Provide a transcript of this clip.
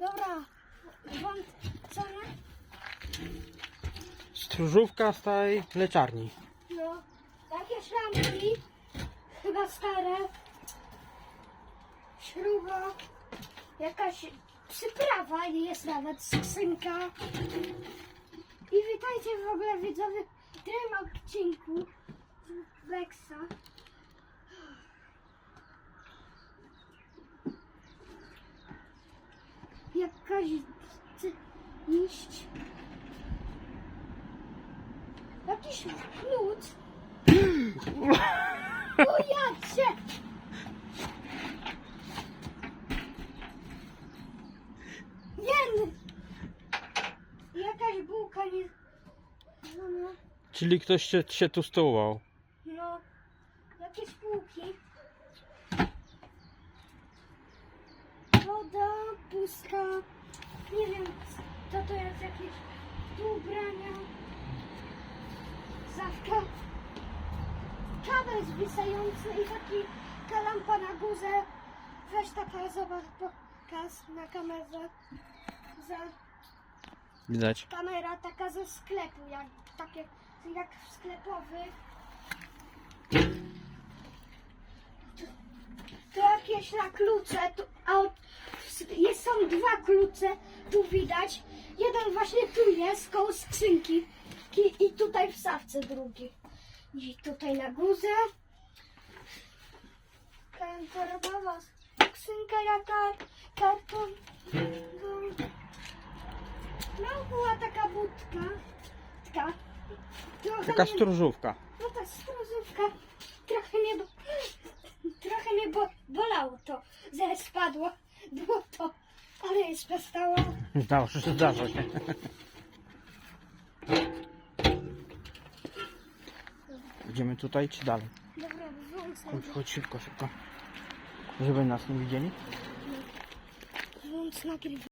Dobra, co nie? Stróżówka z tej leczarni. No, takie szlampki, chyba stare, śruba, jakaś przyprawa jest nawet, skrzynka. I witajcie w ogóle widzowie w tym odcinku Wexa. Jakaś iść. Jakiś klucz. O ja cię! Jen! Jakaś bułka nie... Czyli ktoś się, się tu stołował. no. Jakieś półki. Woda, pustka. Nie wiem, co to jest jakieś do ubrania. Zawka. Kabel zwisający i taki ta lampa na górze. Weź taka, zobacz, pokaz na kamerze. Za Widać. kamera taka ze sklepu, jak takie jak. Tu, tu jakieś na klucze, tu, a od, dwa klucze, tu widać. Jeden właśnie tu jest, koło skrzynki i, i tutaj w szafce drugi. I tutaj na górze. Kartonowa skrzynka jaka, karton. No była taka budka. Taka. Trochę Taka mnie- stróżówka. No ta. Trochę mnie, bo, trochę mnie bo, bolało to, że spadło. Było to, jest przestało. Zdarza się, zdarza się. Idziemy tutaj czy dalej? Dobra, wyłącz Chodź, chodź szybko, szybko. Żeby nas nie widzieli. Wyłącz nagrywanie.